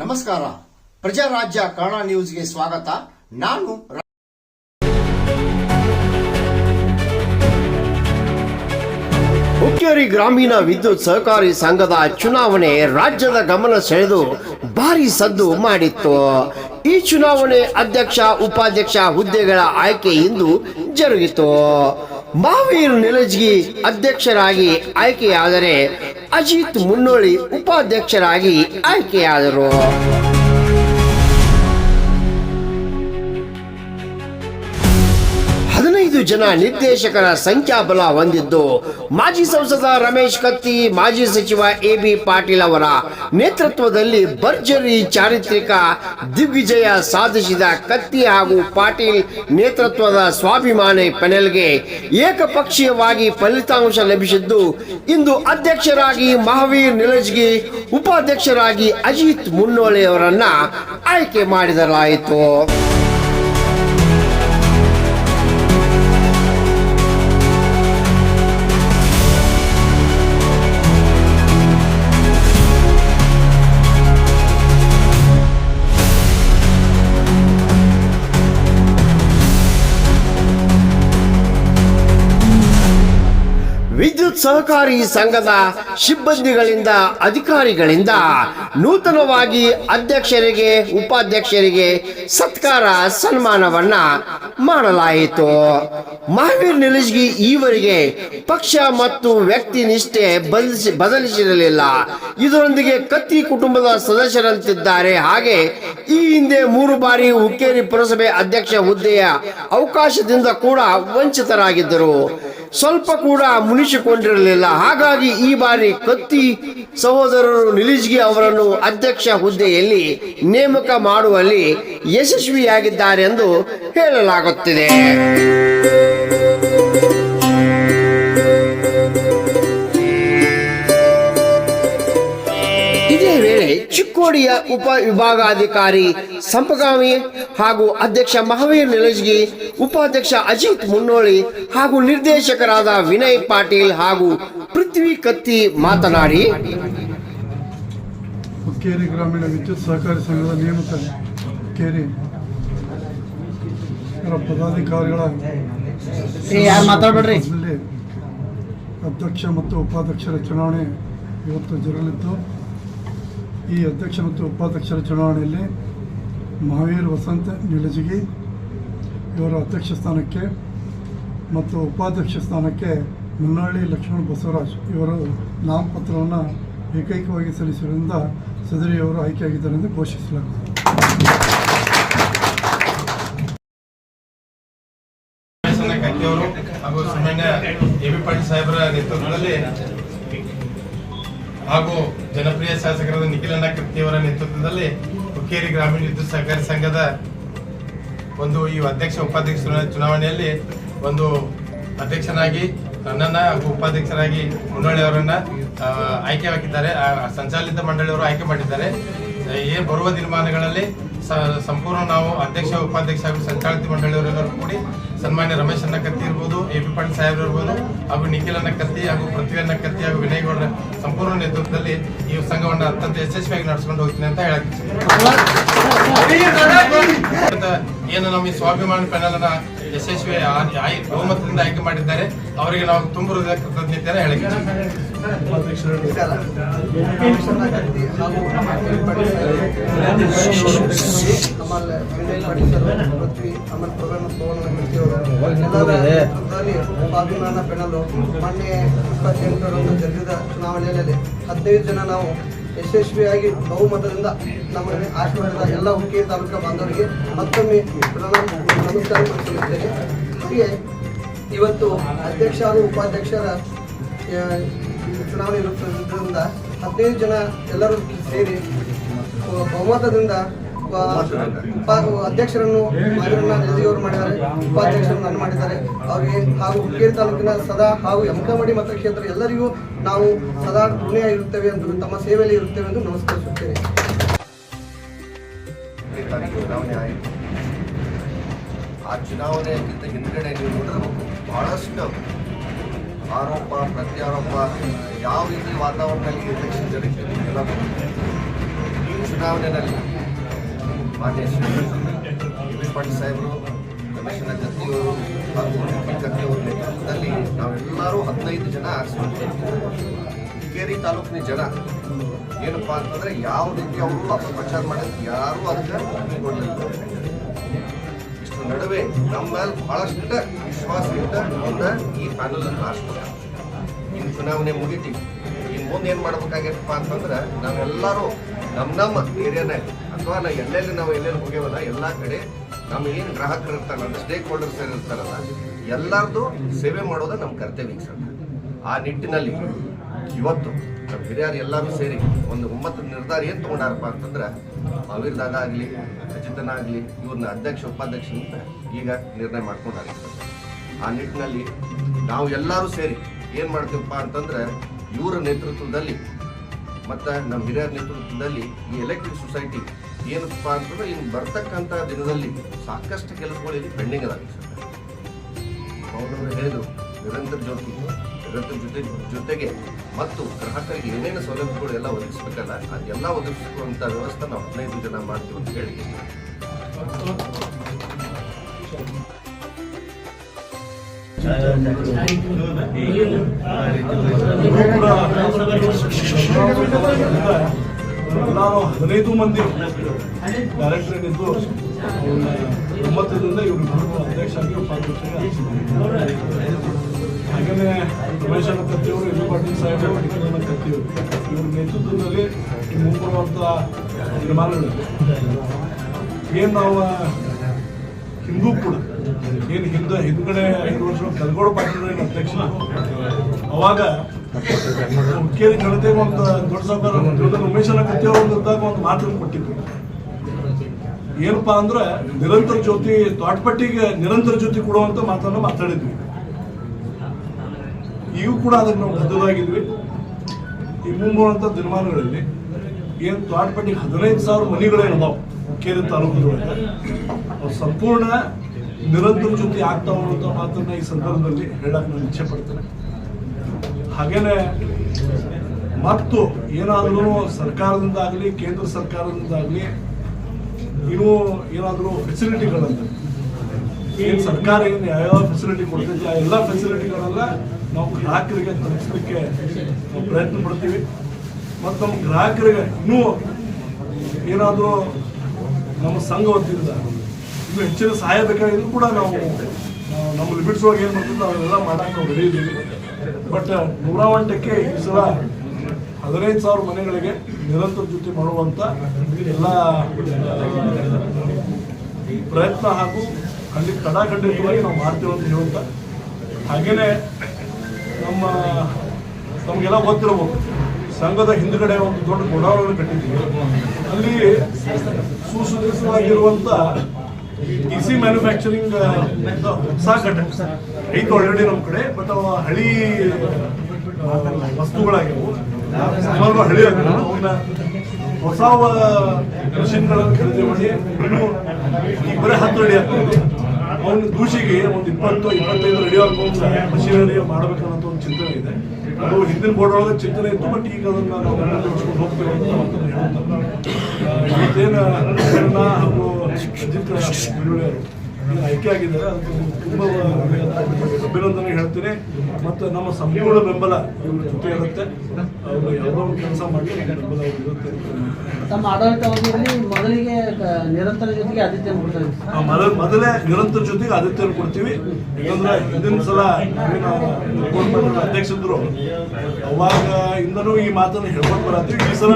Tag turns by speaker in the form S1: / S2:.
S1: ನಮಸ್ಕಾರ. ಪ್ರಜಾರಾಜ್ಯ ಕನ್ನಡ ನ್ಯೂಸ್ಗೆ ಸ್ವಾಗತ. ನಾನು
S2: ಹುಕ್ಕೇರಿ ಗ್ರಾಮೀಣ ವಿದ್ಯುತ್ ಸಹಕಾರಿ ಸಂಘದ ಚುನಾವಣೆ ರಾಜ್ಯದ ಗಮನ ಸೆಳೆದು ಭಾರಿ ಸದ್ದು ಮಾಡಿತ್ತು. ಈ ಚುನಾವಣೆ ಅಧ್ಯಕ್ಷ, ಉಪಾಧ್ಯಕ್ಷ ಹುದ್ದೆಗಳ ಆಯ್ಕೆ ಇಂದು ಜರುಗಿತು. ಮಹಾವೀರ್ ನಿಲಜ್ಗಿ ಅಧ್ಯಕ್ಷರಾಗಿ ಆಯ್ಕೆಯಾದರೆ ಅಜಿತ್ ಮುನ್ನೋಳಿ ಉಪಾಧ್ಯಕ್ಷರಾಗಿ ಆಯ್ಕೆಯಾದರು. ಹದಿನೈದು ಜನ ನಿರ್ದೇಶಕರ ಸಂಖ್ಯಾಬಲ ಹೊಂದಿದ್ದು ಮಾಜಿ ಸಂಸದ ರಮೇಶ್ ಕತ್ತಿ, ಮಾಜಿ ಸಚಿವ ಎ ಬಿ ಪಾಟೀಲ್ ಅವರ ನೇತೃತ್ವದಲ್ಲಿ ಭರ್ಜರಿ ಚಾರಿತ್ರಿಕ ದಿಗ್ವಿಜಯ ಸಾಧಿಸಿದ ಕತ್ತಿ ಹಾಗೂ ಪಾಟೀಲ್ ನೇತೃತ್ವದ ಸ್ವಾಭಿಮಾನಿ ಪೆನೆಲ್ಗೆ ಏಕಪಕ್ಷೀಯವಾಗಿ ಫಲಿತಾಂಶ ಲಭಿಸಿದ್ದು, ಇಂದು ಅಧ್ಯಕ್ಷರಾಗಿ ಮಹಾವೀರ್ ನಿಲಜ್ಗಿ, ಉಪಾಧ್ಯಕ್ಷರಾಗಿ ಅಜಿತ್ ಮುನ್ನೋಳಿ ಅವರನ್ನ ಆಯ್ಕೆ ಮಾಡಿದರಾಯಿತು. ಸಹಕಾರಿ ಸಂಘದ ಸಿಬ್ಬಂದಿಗಳಿಂದ, ಅಧಿಕಾರಿಗಳಿಂದ ನೂತನವಾಗಿ ಅಧ್ಯಕ್ಷರಿಗೆ, ಉಪಾಧ್ಯಕ್ಷರಿಗೆ ಸತ್ಕಾರ, ಸನ್ಮಾನವನ್ನ ಮಾಡಲಾಯಿತು. ಮಹಾವೀರ್ ನಿಲಜ್ಗಿ ಈವರೆಗೆ ಪಕ್ಷ ಮತ್ತು ವ್ಯಕ್ತಿ ನಿಷ್ಠೆ ಬದಲಿಸಿ ಬದಲಿಸಿರಲಿಲ್ಲ. ಇದರೊಂದಿಗೆ ಕತ್ತಿ ಕುಟುಂಬದ ಸದಸ್ಯರಂತಿದ್ದಾರೆ. ಹಾಗೆ ಈ ಹಿಂದೆ ಮೂರು ಬಾರಿ ಹುಕ್ಕೇರಿ ಪುರಸಭೆ ಅಧ್ಯಕ್ಷ ಹುದ್ದೆಯ ಅವಕಾಶದಿಂದ ಕೂಡ ವಂಚಿತರಾಗಿದ್ದರು. ಸ್ವಲ್ಪ ಕೂಡ ಮುನಿಸಿಕೊಂಡಿರಲಿಲ್ಲ. ಹಾಗಾಗಿ ಈ ಬಾರಿ ಕತ್ತಿ ಸಹೋದರರು ನಿಲಿಜ್ಗಿ ಅವರನ್ನು ಅಧ್ಯಕ್ಷ ಹುದ್ದೆಯಲ್ಲಿ ನೇಮಕ ಮಾಡುವಲ್ಲಿ ಯಶಸ್ವಿಯಾಗಿದ್ದಾರೆ ಎಂದು ಹೇಳಲಾಗುತ್ತಿದೆ. ಇದೇ ವೇಳೆ ಚಿಕ್ಕೋಡಿಯ ಉಪ ವಿಭಾಗಾಧಿಕಾರಿ ಸಂಪಗಾಮಿ ಹಾಗೂ ಅಧ್ಯಕ್ಷ ಮಹಾವೀರ್ ನಿಲಜ್ಗಿ ಉಪಾಧ್ಯಕ್ಷ ಅಜಿತ್ ಮುನ್ನೋಳಿ ಹಾಗೂ ನಿರ್ದೇಶಕರಾದ ವಿನಯ್ ಪಾಟೀಲ್ ಹಾಗೂ ಪೃಥ್ವಿ ಕತ್ತಿ ಮಾತನಾಡಿ
S3: ಹುಕ್ಕೇರಿ ಗ್ರಾಮೀಣ ವಿದ್ಯುತ್ ಸಹಕಾರಿ ಸಂಘದ ನೇಮಕ ಹುಕ್ಕೇರಿ ಪದಾಧಿಕಾರಿಗಳ
S4: ಯಾರು ಮಾತಾಡ್ಬೇಡ್ರಿ?
S3: ಅಧ್ಯಕ್ಷ ಮತ್ತು ಉಪಾಧ್ಯಕ್ಷರ ಚುನಾವಣೆ ಇವತ್ತು ಜರುಗಲಿದ್ದು. ಈ ಅಧ್ಯಕ್ಷ ಮತ್ತು ಉಪಾಧ್ಯಕ್ಷರ ಚುನಾವಣೆಯಲ್ಲಿ ಮಹಾವೀರ್ ವಸಂತ ನಿಳಜಗಿ ಇವರ ಅಧ್ಯಕ್ಷ ಸ್ಥಾನಕ್ಕೆ ಮತ್ತು ಉಪಾಧ್ಯಕ್ಷ ಸ್ಥಾನಕ್ಕೆ ಮುನ್ನಳ್ಳಿ ಲಕ್ಷ್ಮಣ ಬಸವರಾಜ್ ಇವರು ನಾಮಪತ್ರವನ್ನು ಏಕೈಕವಾಗಿ ಸಲ್ಲಿಸಿರುವುದರಿಂದ ಸದರಿಯವರು ಆಯ್ಕೆಯಾಗಿದ್ದಾರೆ ಎಂದು ಘೋಷಿಸಲಾಗಿದೆ
S5: ಹಾಗೂ ಸುಮ್ಮನೆ ಎ ಬಿ ಪಾಟೀಲ್ ಸಾಹೇಬರ ನೇತೃತ್ವದಲ್ಲಿ ಹಾಗೂ ಜನಪ್ರಿಯ ಶಾಸಕರಾದ ನಿಖಿಲಣ್ಣ ಕೃತಿಯವರ ನೇತೃತ್ವದಲ್ಲಿ ಹುಕ್ಕೇರಿ ಗ್ರಾಮೀಣ ವಿದ್ಯುತ್ ಸಹಕಾರಿ ಸಂಘದ ಒಂದು ಈ ಅಧ್ಯಕ್ಷ ಉಪಾಧ್ಯಕ್ಷ ಚುನಾ- ಚುನಾವಣೆಯಲ್ಲಿ ಒಂದು ಅಧ್ಯಕ್ಷನಾಗಿ, ನನ್ನನ್ನ ಹಾಗೂ ಉಪಾಧ್ಯಕ್ಷರಾಗಿ ಮುನ್ನಳ್ಳಿ ಅವರನ್ನ ಆಯ್ಕೆ ಹಾಕಿದ್ದಾರೆ. ಸಂಚಾಲಿತ ಮಂಡಳಿಯವರು ಆಯ್ಕೆ ಮಾಡಿದ್ದಾರೆ. ಏನ್ ಬರುವ ದಿನಮಾನಗಳಲ್ಲಿ ಸಂಪೂರ್ಣ ನಾವು ಅಧ್ಯಕ್ಷ ಉಪಾಧ್ಯಕ್ಷ ಹಾಗೂ ಸಂಚಾಲಿತ ಮಂಡಳಿಯವರೆಲ್ಲರೂ ಕೂಡಿ ಸನ್ಮಾನ್ಯ ರಮೇಶ್ ಅನ್ನ ಕತ್ತಿ ಇರ್ಬೋದು ಎ ಪಿ ಪಾಟೀಲ್ ಸಾಹೇಬ್ ಇರ್ಬೋದು ಹಾಗೂ ನಿಖಿಲ್ ಅನ್ನ ಕತ್ತಿ ಹಾಗೂ ಪೃಥ್ವಿ ಅನ್ನ ಕತ್ತಿ ಹಾಗೂ ವಿನಯ್ ಗೌಡರ ಸಂಪೂರ್ಣ ನೇತೃತ್ವದಲ್ಲಿ ಈ ಸಂಘವನ್ನು ಅತ್ಯಂತ ಯಶಸ್ವಿಯಾಗಿ ನಡೆಸ್ಕೊಂಡು ಹೋಗ್ತೀನಿ ಅಂತ ಹೇಳಕ್ ಏನು ನಮ್ಮ ಈ ಸ್ವಾಭಿಮಾನಿ ಪ್ಯಾನಲ್ ಅನ್ನ ಯಶಸ್ವಿ ಆ- ಆಯ್- ಬಹುಮತದಿಂದ ಆಯ್ಕೆ ಮಾಡಿದ್ದಾರೆ. ಅವರಿಗೆ ನಾವು ತುಂಬ ಹೃದಯ ಕೃತಜ್ಞತೆಯನ್ನು
S4: ಕತ್ತಿಯವರು ಸ್ವಾಭಿಮಾನ ಪೆಣಲು ಮೊನ್ನೆ ಇಪ್ಪತ್ತೆಂಟರಂದು ಜರುಗಿದ ಚುನಾವಣೆಯಲ್ಲಿ ಹದಿನೈದು ಜನ ನಾವು ಯಶಸ್ವಿಯಾಗಿ ಬಹುಮತದಿಂದ ನಮ್ಮ ಆಶೀರ್ವಾದ ಎಲ್ಲ ಹುಕ್ಕೇರಿ ತಾಲೂಕ ಬಾಂಧವರಿಗೆ ಮತ್ತೊಮ್ಮೆ ಪ್ರಣಾಮ ನಮಸ್ಕಾರ ಸಲ್ಲಿಸುತ್ತೇನೆ ಹಾಗೆ ಇವತ್ತು ಅಧ್ಯಕ್ಷ ಹಾಗೂ ಉಪಾಧ್ಯಕ್ಷರ ಚುನಾವಣೆ ಇರುವುದರಿಂದ ಹದಿನೈದು ಜನ ಎಲ್ಲರೂ ಸೇರಿ ಬಹುಮತದಿಂದ ಅಧ್ಯಕ್ಷರನ್ನು ಮಾದರನ್ನ ಅವರು ಮಾಡಿದ್ದಾರೆ, ಉಪಾಧ್ಯಕ್ಷರನ್ನು ನಾನು ಮಾಡಿದ್ದಾರೆ. ಅವರಿಗೆ ಹಾಗೂ ಹುಕ್ಕೇರಿ ತಾಲೂಕಿನ ಸದಾ ಹಾಗೂ ಯಮಕಮಡಿ ಮತಕ್ಷೇತ್ರ ಎಲ್ಲರಿಗೂ ನಾವು ಸದಾ ಋಣಿಯಾಗಿರುತ್ತೇವೆ ಎಂದು, ತಮ್ಮ ಸೇವೆಯಲ್ಲಿ ಇರುತ್ತೇವೆ ಎಂದು ನಮಸ್ಕರಿಸುತ್ತೇನೆ
S6: ಆ ಚುನಾವಣೆಗಿಂತ ಹಿಂದ್ಗಡೆ ನೀವು ನೋಡಿರಬೇಕು, ಬಹಳಷ್ಟು ಆರೋಪ, ಪ್ರತ್ಯಾರೋಪ, ಯಾವ ರೀತಿ ವಾತಾವರಣದಲ್ಲಿ ಎಲೆಕ್ಷನ್ ಈ ಚುನಾವಣೆಯಲ್ಲಿ ಮಾನ್ಯ ಶ್ರೀ ವಿ ಪಾಟೀಲ್ ಸಾಹೇಬರು ಕಮಿಷನರ್ ಗತ್ತಿಯವರು ಹಾಗೂ ನೇತೃತ್ವದಲ್ಲಿ ನಾವೆಲ್ಲರೂ ಹದಿನೈದು ಜನ ಕೇರಿ ತಾಲೂಕಿನ ಜನ ಏನಪ್ಪಾ ಅಂತಂದ್ರೆ ಯಾವ ರೀತಿ ಅವರು ಅಪಪ್ರಚಾರ ಮಾಡೋದು ಯಾರು ಅದಕ್ಕೆ ಇಷ್ಟು ನಡುವೆ ನಮ್ಮ ಮೇಲೆ ಬಹಳಷ್ಟು ವಿಶ್ವಾಸದಿಂದ ಮುಂದೆ ಈ ಪ್ಯಾನಲ್ ಅನ್ನು ಆರಿಸ್ಕೊಂಡ ಇನ್ನು ಚುನಾವಣೆ ಮುಗಿತಿ ಇನ್ನು ಮುಂದೆ ಏನು ಮಾಡ್ಬೇಕಾಗೈತಪ್ಪ ಅಂತಂದ್ರೆ ನಾವೆಲ್ಲರೂ ನಮ್ಮ ನಮ್ಮ ಏರಿಯಾನಾಗ ಅಥವಾ ನಾವು ಎಲ್ಲೆಲ್ಲಿ ನಾವು ಎಲ್ಲೆಲ್ಲಿ ಹೋಗ್ಯವಲ್ಲ ಎಲ್ಲ ಕಡೆ ನಮ್ಮ ಏನು ಗ್ರಾಹಕರು ಇರ್ತಾರಲ್ಲ, ಅಂದ್ರೆ ಸ್ಟೇಕ್ ಹೋಲ್ಡರ್ಸ್ ಇರ್ತಾರಲ್ಲ, ಎಲ್ಲರದು ಸೇವೆ ಮಾಡೋದು ನಮ್ಮ ಕರ್ತವ್ಯ ಸರ್ ಆ ನಿಟ್ಟಿನಲ್ಲಿ ಇವತ್ತು ನಮ್ಮ ಹಿರಿಯರು ಎಲ್ಲರೂ ಸೇರಿ ಒಂದು ಒಮ್ಮತ್ತು ನಿರ್ಧಾರ ಏನು ತೊಗೊಂಡಾರಪ್ಪ ಅಂತಂದ್ರೆ ಅವಿರ್ದಾಗ ಆಗಲಿ ಅಜಿತನ ಆಗಲಿ ಇವ್ರನ್ನ ಅಧ್ಯಕ್ಷ, ಉಪಾಧ್ಯಕ್ಷ ಅಂತ ಈಗ ನಿರ್ಣಯ ಮಾಡ್ಕೊಂಡಾರೆ. ಆ ನಿಟ್ಟಿನಲ್ಲಿ ನಾವು ಎಲ್ಲರೂ ಸೇರಿ ಏನು ಮಾಡ್ತೀವಪ್ಪ ಅಂತಂದ್ರೆ, ಇವರ ನೇತೃತ್ವದಲ್ಲಿ ಮತ್ತು ನಮ್ಮ ಹಿರಿಯರ ನೇತೃತ್ವದಲ್ಲಿ ಈ ಎಲೆಕ್ಟ್ರಿಕ್ ಸೊಸೈಟಿ ಏನಪ್ಪ ಅಂತಂದ್ರೆ ಇನ್ನು ಬರ್ತಕ್ಕಂಥ ದಿನದಲ್ಲಿ ಸಾಕಷ್ಟು ಕೆಲಸಗಳು ಇಲ್ಲಿ ಪೆಂಡಿಂಗ್ ಅದಾವೆ. ಸರ್ ಅವರವರು ಹೇಳಿದರು, ನಿರಂತರ ಜ್ಯೋತಿ, ನಿರಂತರ ಜೊತೆ, ಜೊತೆಗೆ ಮತ್ತು ಗ್ರಾಹಕರಿಗೆ ಏನೇನು ಸೌಲಭ್ಯಗಳು ಎಲ್ಲ ಒದಗಿಸ್ಬೇಕಲ್ಲ, ಅದೆಲ್ಲ ಒದಗಿಸುವಂಥ ವ್ಯವಸ್ಥೆ ನಾವು ಹದಿನೈದು ಜನ ಮಾಡ್ತೀವಿ ಅಂತ ಹೇಳಿ
S3: ಎಲ್ಲರೂ ಹದಿನೈದು ಮಂದಿ ಡೈರೆಕ್ಟರ್ ಇದ್ದು ಒಂಬತ್ತರಿಂದ ಇವರು ಅಧ್ಯಕ್ಷ ಆಗಿ ಉಪಾಧ್ಯಕ್ಷ ಹಾಗೆಯೇ ರಮೇಶನ ಕತ್ತಿಯವರು ಎಲ್ಲಿ ಪಾಟೀಲ್ ಸಾಹೇಬರು ನಿಖಿಲನ ಕತ್ತಿಯವರು, ಇವ್ರ ನೇತೃತ್ವದಲ್ಲಿ ಏನು ನಾವು ಹಿಂದೂ ಕೂಡ ಏನು ಹಿಂದೆ ಹಿಂದ್ಗಡೆ ಐದು ವರ್ಷ ಕಲ್ಗೋಡು ಪಾಟೀಲ್ ಅಧ್ಯಕ್ಷ ಅವಾಗ ಹುಕ್ಕೇರಿ ಜನತೆಗೆ ಒಂದು ದೊಡ್ಡ ಸಾವುಕಾರ ಉಮೇಶನ ಕತ್ತಿಯವರು ಇದ್ದಾಗ ಒಂದು ಮಾತನ್ನು ಕೊಟ್ಟಿದ್ರು. ಏನಪ್ಪಾ ಅಂದ್ರೆ ನಿರಂತರ ಜ್ಯೋತಿ, ತೋಟಪಟ್ಟಿಗೆ ನಿರಂತರ ಜ್ಯೋತಿ ಕೊಡುವಂತ ಮಾತನ್ನ ಮಾತಾಡಿದ್ವಿ. ಈಗ ಕೂಡ ಅದಕ್ಕೆ ನಾವು ಬದ್ಧವಾಗಿದ್ವಿ. ಈ ಮುಂಬರುವಂತ ದಿನಮಾನಗಳಲ್ಲಿ ಏನು ತೋಟಪಟ್ಟಿಗೆ ಹದಿನೈದು ಸಾವಿರ ಮನೆಗಳೇನು ಮುಖ್ಯ ತಾಲೂಕು ಸಂಪೂರ್ಣ ನಿರಂತರ ಜೊತೆ ಆಗ್ತಾ ಅಂತ ಮಾತನ್ನ ಈ ಸಂದರ್ಭದಲ್ಲಿ ಹೇಳಕ್ ನಾನು ಇಚ್ಛೆ ಪಡ್ತೇನೆ. ಹಾಗೇನೆ ಮತ್ತು ಏನಾದರೂ ಸರ್ಕಾರದಿಂದ ಆಗಲಿ ಕೇಂದ್ರ ಸರ್ಕಾರದಿಂದ ಆಗಲಿ ಇನ್ನೂ ಏನಾದರೂ ಫೆಸಿಲಿಟಿಗಳನ್ನು ಏನು ಸರ್ಕಾರ ಏನು ಯಾವ್ಯಾವ ಫೆಸಿಲಿಟಿ ಕೊಡ್ತೈತಿ, ಆ ಎಲ್ಲ ಫೆಸಿಲಿಟಿಗಳೆಲ್ಲ ನಾವು ಗ್ರಾಹಕರಿಗೆ ತಲುಪಿಸಲಿಕ್ಕೆ ಪ್ರಯತ್ನ ಪಡ್ತೀವಿ. ಮತ್ತು ನಮ್ಮ ಗ್ರಾಹಕರಿಗೆ ಇನ್ನೂ ಏನಾದರೂ ನಮ್ಮ ಸಂಘ ಇನ್ನೂ ಹೆಚ್ಚಿನ ಸಹಾಯ ಬೇಕಾಗಿದ್ರು ಕೂಡ ನಾವು ನಮ್ಮ ಲಿಮಿಟ್ಸ್ ಒಳಗೆ ಏನು ಮಾಡ್ತೀವಿ ನಾವೆಲ್ಲ ಮಾಡಕ್ಕೆ ನಾವು ರೆಡಿ ಇದ್ದೀವಿ. ಬಟ್ ನೂರ ಒಂಟಕ್ಕೆ ಈ ಸಲ ಹದಿನೈದು ಸಾವಿರ ಮನೆಗಳಿಗೆ ನಿರಂತರ ಜೊತೆ ಮಾಡುವಂತ ಎಲ್ಲ ಪ್ರಯತ್ನ ಹಾಗೂ ಖಂಡಿತ ಕಡಾಖಂಡಿತವಾಗಿ ನಾವು ಮಾಡ್ತೇವೆ ಅಂತ ಹೇಳುತ್ತ. ಹಾಗೇನೆ ನಮ್ಮ, ನಮಗೆಲ್ಲ ಗೊತ್ತಿರಬಹುದು ಸಂಘದ ಹಿಂದ್ಗಡೆ ಒಂದು ದೊಡ್ಡ ಗೋಡಾವನ್ನು ಕಟ್ಟಿದ್ದೀವಿ. ಅಲ್ಲಿ ಸುಸಜ್ಜಿತವಾಗಿರುವಂತ ಡಿ ಸಿ ಮ್ಯಾನುಫ್ಯಾಕ್ಚರಿಂಗ್ ಘಟಕ ಐದು ಆಲ್ರೆಡಿ ನಮ್ಮ ಕಡೆ ಬಟ್ ಅವ ಹಳಿ, ವಸ್ತುಗಳಾಗಿರ್ಬೋದು. ಸುಮಾರು ಹಳಿ ಹೊಸ ಮಷಿನ್ಗಳನ್ನು ಖರೀದಿ ಮಾಡಿ ಇನ್ನು ಈಗ ಬರೀ ಹತ್ತು ರೆಡಿ ಆಗ್ತದೆ. ಅವನ ದೂಷಿಗೆ ಒಂದು ಇಪ್ಪತ್ತು, ಇಪ್ಪತ್ತೈದು ರೆಡಿ ಆಗುವಂತ ಮಷಿನರಿ ಮಾಡಬೇಕನ್ನೋ ಚಿಂತನೆ ಇದೆ. ಅದು ಹಿಂದಿನ ಬೋರ್ಡ್ ಒಳಗೆ ಚಿಂತನೆ ಇತ್ತು ಬಟ್ ಈಗ ಅದನ್ನು ನಾವು ನೆರವೇರಿಸ್ಕೊಂಡು ಹೋಗ್ತೇವೆ ಅಂತ ಮಾತನ್ನ ಹಾಗೂ ಅಜಿತ್ ಆಯ್ಕೆ ಆಗಿದ್ದಾರೆ. ಅದಕ್ಕೆ ತುಂಬ ಅಭಿನಂದನೆ ಹೇಳ್ತೀನಿ. ಮತ್ತು ನಮ್ಮ ಸಂಪೂರ್ಣ ಬೆಂಬಲ ಜೊತೆ ಇರುತ್ತೆ. ಅವರು ಕೆಲಸ ಮಾಡಿ ಬೆಂಬಲ ಅವ್ರಿಗೆ ಇರುತ್ತೆ
S7: ತಮ್ಮ ಆಡಳಿತಾವಧಿಯಲ್ಲಿ ಮೊದಲಿಗೆ ನಿರಂತರ ಜೊತೆಗೆ
S3: ಆದಿತ್ಯ ಮೊದಲ ಮೊದಲೇ ನಿರಂತರ ಜೊತೆಗೆ ಆದಿತ್ಯನ ಕೊಡ್ತೀವಿ. ಯಾಕಂದ್ರೆ ಹಿಂದಿನ ಸಲ ಅಧ್ಯಕ್ಷರು ಅವಾಗ ಇಂದನೂ ಈ ಮಾತನ್ನು ಹೇಳ್ಕೊಂಡು ಬರತ್ತೀವಿ. ಈ ಸಲ